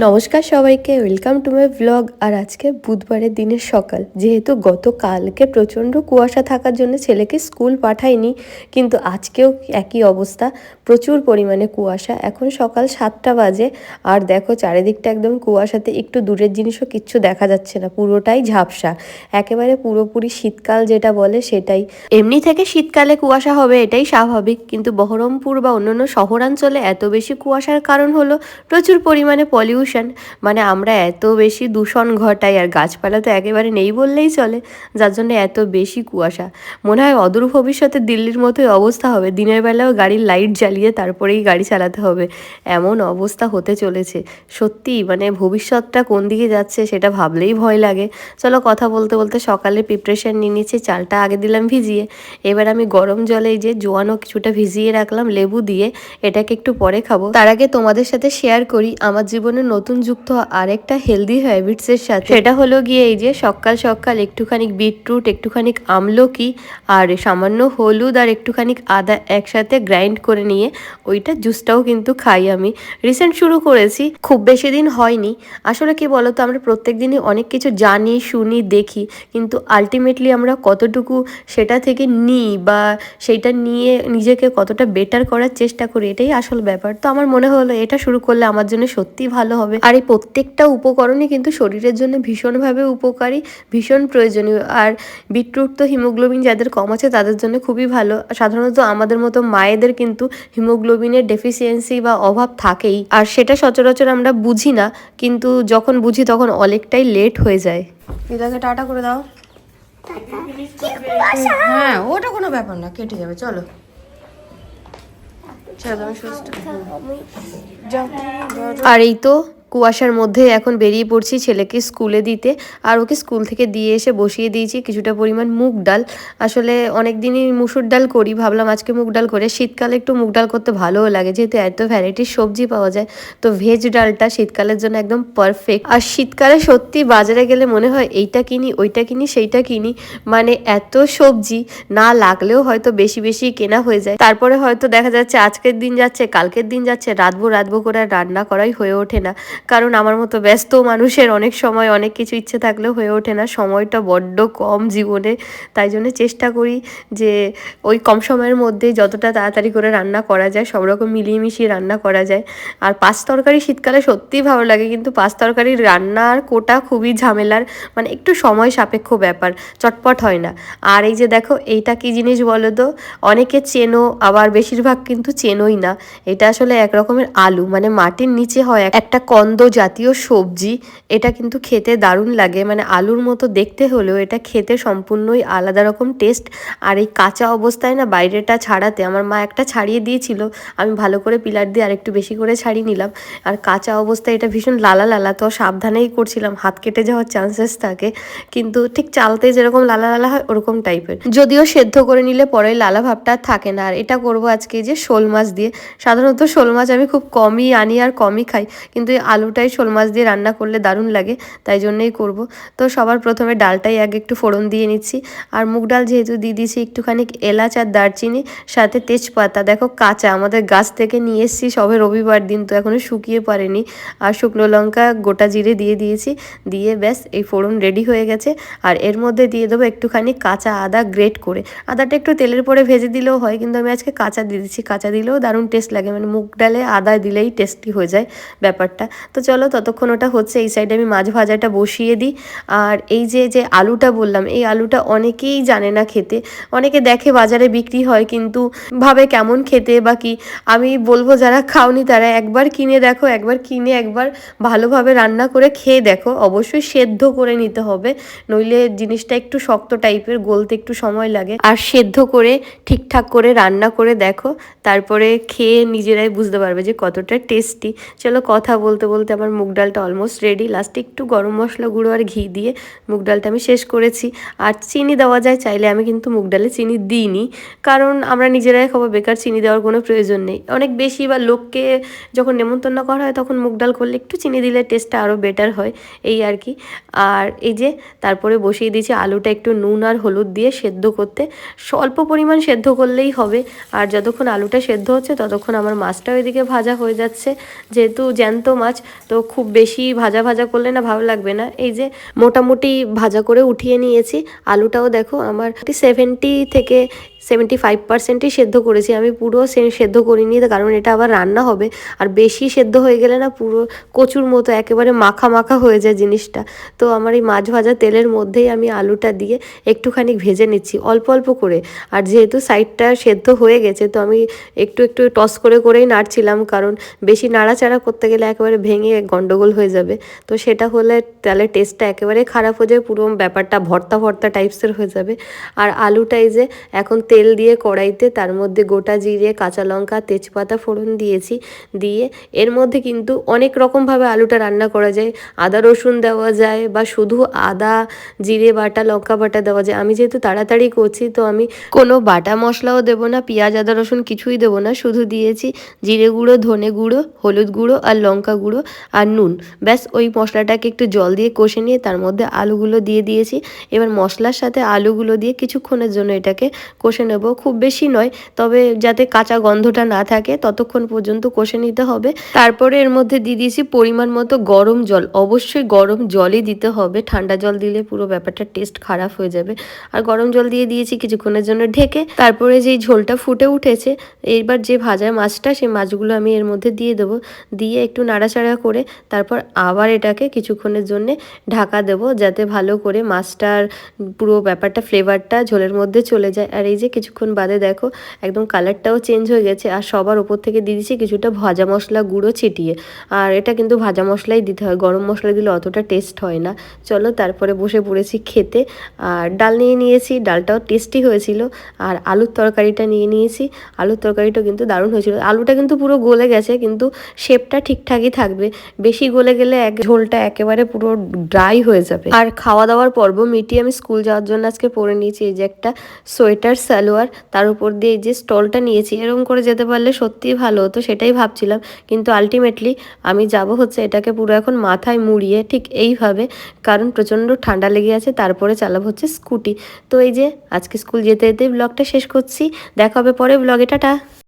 নমস্কার সবাইকে welcome to my blog আর আজকে বুধবারের দিনের সকাল, যেহেতু গতকালকে প্রচণ্ড কুয়াশা থাকার জন্য ছেলেকে স্কুল পাঠাইনি, কিন্তু আজকেও একই অবস্থা, প্রচুর পরিমাণে কুয়াশা। এখন সকাল সাতটা বাজে, আর দেখো চারিদিকটা একদম কুয়াশাতে, একটু দূরের জিনিসও কিচ্ছু দেখা যাচ্ছে না, পুরোটাই ঝাপসা। একেবারে পুরোপুরি শীতকাল যেটা বলে সেটাই। এমনি থেকে শীতকালে কুয়াশা হবে, এটাই স্বাভাবিক, কিন্তু বহরমপুর বা অন্যান্য শহরাঞ্চলে এত বেশি কুয়াশার কারণ হলো প্রচুর পরিমাণে পলিউশন মানে আমরা এত বেশি দূষণ ঘটাই আর গাছপালা তো একেবারে নেই বললেই চলে, যার জন্য এত বেশি কুয়াশা। মনে হয় অদূর ভবিষ্যতে দিল্লির মতোই অবস্থা হবে। দিনের বেলাও গাড়ির লাইট জ্বালিয়ে তারপরেই গাড়ি চালাতে হবে। এমন অবস্থা হতে চলেছে। সত্যি মানে ভবিষ্যৎটা কোন দিকে যাচ্ছে সেটা ভাবলেই ভয় লাগে। চলো কথা বলতে বলতে সকালে প্রিপারেশন নিয়ে নিচ্ছি, চালটা আগে দিলাম ভিজিয়ে। এবার আমি গরম জলে যে জোয়ানো কিছুটা ভিজিয়ে রাখলাম, লেবু দিয়ে এটাকে একটু পরে খাব। তার আগে তোমাদের সাথে শেয়ার করি, আমার জীবনে নতুন যুক্ত আরেকটা হেলদি হ্যাবিটসের সাথে। সেটা হলো গিয়ে এই যে সকাল সকাল একটুখানি বিটরুট একটুখানি আমলকি আর সামান্য হলুদ আর একটুখানি আদা একসাথে গ্রাইন্ড করে নিয়ে ওইটা জুসটাও কিন্তু খাই আমি। রিসেন্ট শুরু করেছি, খুব বেশি দিন হয়নি। আসলে কি বলতো, আমরা প্রত্যেক দিনই অনেক কিছু জানি, শুনি, দেখি, কিন্তু আলটিমেটলি আমরা কতটুকু সেটা থেকে নিই বা সেইটা নিয়ে নিজেকে কতটা বেটার করার চেষ্টা করি, এটাই আসল ব্যাপার। তো আমার মনে হলো এটা শুরু করলে আমার জন্য সত্যিই ভালো হবে। আর এই প্রত্যেকটা উপকরণই কিন্তু শরীরের জন্য ভীষণভাবে উপকারী ভীষণ প্রয়োজনীয়। আর বিটরুট তো হিমোগ্লোবিন যাদের কম আছে তাদের জন্য খুবই ভালো। সাধারণত আমাদের মতো মায়েদের কিন্তু হিমোগ্লোবিনের ডেফিসিয়েন্সি বা অভাব থাকেই। আর সেটা সচরাচর আমরা বুঝি না কিন্তু যখন বুঝি তখন অনেকটাই লেট হয়ে যায়। দিদাকে টাটা করে দাও। হ্যাঁ ওটা কোনো ব্যাপার না কেটে যাবে চলো। আর এই তো কুয়াশার মধ্যে এখন বেরিয়ে পড়ছি ছেলেকে স্কুলে দিতে। আর ওকে স্কুল থেকে দিয়ে এসে বসিয়ে দিয়েছি কিছুটা পরিমাণ মুগ ডাল। আসলে অনেক দিনই মুসুর ডাল করি, ভাবলাম আজকে মুগ ডাল করে শীতকালে একটু মুগ ডাল করতে ভালোও লাগে, যেহেতু এত ভ্যারাইটির সবজি পাওয়া যায়। তো ভেজ ডালটা শীতকালের জন্য একদম পারফেক্ট আর শীতকালে সত্যি বাজারে গেলে মনে হয় এইটা কিনি, ওইটা কিনি, সেইটা কিনি। মানে এত সবজি, না লাগলেও হয়তো বেশি বেশি কেনা হয়ে যায়। তারপরে হয়তো দেখা যাচ্ছে আজকের দিন যাচ্ছে, কালকের দিন যাচ্ছে রাতবো রাতবো করে রান্না করাই হয়ে ওঠে না। কারণ আমার মতো ব্যস্ত মানুষের অনেক সময় অনেক কিছু ইচ্ছে থাকলেও হয়ে ওঠে না। সময়টা বড্ড কম জীবনে, তাই জন্য চেষ্টা করি যে ওই কম সময়ের মধ্যে যতটা তাড়াতাড়ি করে রান্না করা যায়, সব রকম মিলিয়ে মিশিয়ে রান্না করা যায়। আর পাঁচ তরকারি শীতকালে সত্যিই ভালো লাগে, কিন্তু পাঁচ তরকারির রান্নার কোটা খুবই ঝামেলার মানে একটু সময় সাপেক্ষ ব্যাপার, চটপট হয় না। আর এই যে দেখো, এইটা কি জিনিস বলো তো? অনেকে চেনো, আবার বেশিরভাগ কিন্তু চেনোই না। এটা আসলে এক রকমের আলু মানে মাটির নিচে হয় একটা কন্দ জাতীয় সবজি, এটা কিন্তু খেতে দারুণ লাগে। মানে আলুর মতো দেখতে হলেও এটা খেতে সম্পূর্ণই আলাদা রকম টেস্ট আর এই কাঁচা অবস্থায় না বাইরেটা ছাড়াতে, আমার মা একটা ছাড়িয়ে দিয়েছিল। আমি ভালো করে পিলার দিয়ে আরেকটু বেশি করে ছাড়িয়ে নিলাম। আর কাঁচা অবস্থায় এটা ভীষণ লালা লালা তো সাবধানেই করছিলাম। হাত কেটে যাওয়ার চান্সেস থাকে। কিন্তু ঠিক চালতে যেরকম লালা লালা হয়, ওরকম টাইপের যদিও সেদ্ধ করে নিলে পরে লালা ভাবটা থাকে না। আর এটা করব আজকে যে শোল মাছ দিয়ে। সাধারণত শোল মাছ আমি খুব কমই আনি আর কমই খাই। কিন্তু এই আলুটাই শোল মাছ দিয়ে রান্না করলে দারুণ লাগে, তাই জন্যই করব। তো সবার প্রথমে ডালটাই আগে একটু ফোড়ন দিয়ে নিচ্ছি। আর মুগ ডাল যেহেতু দিয়ে দিয়েছি একটুখানি এলাচ আর দারচিনি, সাথে তেজপাতা। দেখো কাঁচা, আমাদের গাছ থেকে নিয়ে এসেছি সবে রবিবার দিন, তো এখনও শুকিয়ে পারেনি। আর শুকনো লঙ্কা গোটা জিরে দিয়ে দিয়েছি, দিয়ে ব্যাস এই ফোড়ন রেডি হয়ে গেছে। আর এর মধ্যে দিয়ে দেবো একটুখানি কাঁচা আদা গ্রেট করে। আদাটা একটু তেলের পরে ভেজে দিলেও হয়, কিন্তু আমি আজকে কাঁচা দিয়ে দিচ্ছি। কাঁচা দিলেও দারুণ টেস্ট লাগে মানে মুগ ডালে আদা দিলেই টেস্টি হয়ে যায় ব্যাপারটা। তো চলো ততক্ষণ ওটা হচ্ছে, এই সাইডে আমি মাছ ভাজাটা বসিয়ে দিই। আর এই যে যে আলুটা বললাম, এই আলুটা অনেকেই জানে না খেতে। অনেকে দেখে বাজারে বিক্রি হয়, কিন্তু ভাবে কেমন খেতে বা কি। আমি বলব, যারা খাওনি তারা একবার কিনে দেখো, একবার কিনে একবার ভালোভাবে রান্না করে খেয়ে দেখো। অবশ্যই সেদ্ধ করে নিতে হবে, নইলে জিনিসটা একটু শক্ত টাইপের, গলতে একটু সময় লাগে। আর সেদ্ধ করে, ঠিকঠাক করে রান্না করে দেখো, তারপরে খেয়ে নিজেরাই বুঝতে পারবে যে কতটা টেস্টি। চলো কথা বলতে বলতে আমার মুগ ডালটা অলমোস্ট রেডি লাস্টে একটু গরম মশলা গুঁড়ো আর ঘি দিয়ে মুগ ডালটা আমি শেষ করেছি। আর চিনি দেওয়া যায়, চাইলে আমি কিন্তু মুগ ডালে চিনি দিইনি। কারণ আমরা নিজেরাই খাব, বেকার চিনি দেওয়ার কোনো প্রয়োজন নেই। অনেক বেশি বা লোককে যখন নেমন্তন্ন করা হয়, তখন মুগ ডাল করলে একটু চিনি দিলে টেস্টটা আরও বেটার হয়। এই আর কি। আর এই যে, তারপরে বসিয়ে দিয়েছি আলুটা একটু নুন আর হলুদ দিয়ে সেদ্ধ করতে। স্বল্প পরিমাণ সেদ্ধ করলেই হবে। আর যতক্ষণ আলুটা সেদ্ধ হচ্ছে, ততক্ষণ আমার মাছটাও এদিকে ভাজা হয়ে যাচ্ছে। যেহেতু জ্যান্ত মাছ তো খুব বেশি ভাজা ভাজা করলে না ভালো লাগবে না। এই যে মোটামুটি ভাজা করে উঠিয়ে নিয়েছি। আলুটাও দেখো, আমার সেভেন্টি থেকে সেভেন্টি ফাইভ পার্সেন্টই সেদ্ধ করেছি। আমি পুরো সেদ্ধ করিনি কারণ এটা আবার রান্না হবে। আর বেশি সেদ্ধ হয়ে গেলে না পুরো কচুর মতো একেবারে মাখা মাখা হয়ে যায় জিনিসটা। তো আমার এই মাছ ভাজা তেলের মধ্যেই আমি আলুটা দিয়ে একটুখানি ভেজে নিচ্ছি, অল্প অল্প করে। আর যেহেতু সাইডটা সেদ্ধ হয়ে গেছে, তো আমি একটু একটু টস করে করেই নাড়ছিলাম, কারণ বেশি নাড়াচাড়া করতে গেলে একেবারে ভেঙে গন্ডগোল হয়ে যাবে। তো সেটা হলে তাহলে টেস্টটা একেবারে খারাপ হয়ে যাবে, পুরো ব্যাপারটা ভর্তা ভর্তা টাইপসের হয়ে যাবে। আর আলুটাই যে এখন তেল দিয়ে কড়াইতে, তার মধ্যে গোটা জিরে, কাঁচা লঙ্কা, তেজপাতা ফোড়ন দিয়েছি, দিয়ে এর মধ্যে কিন্তু অনেক রকমভাবে আলুটা রান্না করা যায়। আদা, রসুন দেওয়া যায় বা শুধু আদা, জিরে বাটা, লঙ্কা বাটা দেওয়া যায়। আমি যেহেতু তাড়াতাড়ি করছি, তো আমি কোনো বাটা মশলাও দেবো না, পেঁয়াজ, আদা, রসুন কিছুই দেবো না, শুধু দিয়েছি জিরে গুঁড়ো, ধনে গুঁড়ো, হলুদ গুঁড়ো আর লঙ্কা গুঁড়ো আর নুন। ব্যাস, ওই মশলাটাকে একটু জল দিয়ে কষে নিয়ে তার মধ্যে আলুগুলো দিয়ে দিয়েছি। এবার মশলার সাথে আলুগুলো দিয়ে কিছুক্ষণের জন্য এটাকে কষে নেব। খুব বেশি নয়, তবে যাতে কাঁচা গন্ধটা না থাকে, ততক্ষণ পর্যন্ত কষে নিতে হবে। তারপরে এর মধ্যে দিয়ে দিয়েছি পরিমাণ মতো গরম জল। অবশ্যই গরম জলই দিতে হবে। ঠান্ডা জল দিলে পুরো ব্যাপারটা টেস্ট খারাপ হয়ে যাবে। আর গরম জল দিয়ে দিয়েছি কিছুক্ষণের জন্য ঢেকে। তারপরে যেই ঝোলটা ফুটে উঠেছে, এইবার যে ভাজা মাছটা, সেই মাছগুলো আমি এর মধ্যে দিয়ে দেবো। দিয়ে একটু নাড়াচাড়া করে তারপর আবার এটাকে কিছুক্ষণের জন্য ঢাকা দেবো, যাতে ভালো করে মাছটার পুরো ব্যাপারটা ফ্লেভারটা ঝোলের মধ্যে চলে যায়। আর এই যে কিছুক্ষণ বাদে দেখো, একদম কালারটাও চেঞ্জ হয়ে গেছে আর সবার ওপর থেকে দিয়ে দিচ্ছি কিছুটা ভাজা মশলা গুঁড়ো ছিটিয়ে। আর এটা কিন্তু ভাজা মশলাই দিতে হয়, গরম মশলা দিলে অতটা টেস্ট হয় না। চলো তারপরে বসে পড়েছি খেতে। আর ডাল নিয়ে নিয়েছি, ডালটাও টেস্টি হয়েছিল। আর আলুর তরকারিটা নিয়ে নিয়েছি। আলুর তরকারিটা কিন্তু দারুণ হয়েছিল। আলুটা কিন্তু পুরো গলে গেছে, কিন্তু শেপটা ঠিকঠাকই থাকবে। বেশি গলে গেলে এক ঝোলটা একেবারে পুরো ড্রাই হয়ে যাবে। আর খাওয়া দাওয়ার পর্ব মিটিয়ে আমি স্কুল যাওয়ার জন্য আজকে পরে নিয়েছি এই যে একটা সোয়েটার সালোয়ার তার উপর দিয়ে যে স্টলটা নিয়েছি, এরকম করে যেতে পারলে সত্যিই ভালো হতো, সেটাই ভাবছিলাম। কিন্তু আলটিমেটলি আমি যাব হচ্ছে এটাকে পুরো এখন মাথায় মুড়িয়ে ঠিক এইভাবে, কারণ প্রচণ্ড ঠান্ডা লেগে আছে, তারপরে চালাবো হচ্ছে স্কুটি। তো এই যে আজকে স্কুল যেতে যেতে ব্লগটা শেষ করছি, দেখা হবে পরে ব্লগে টাটা।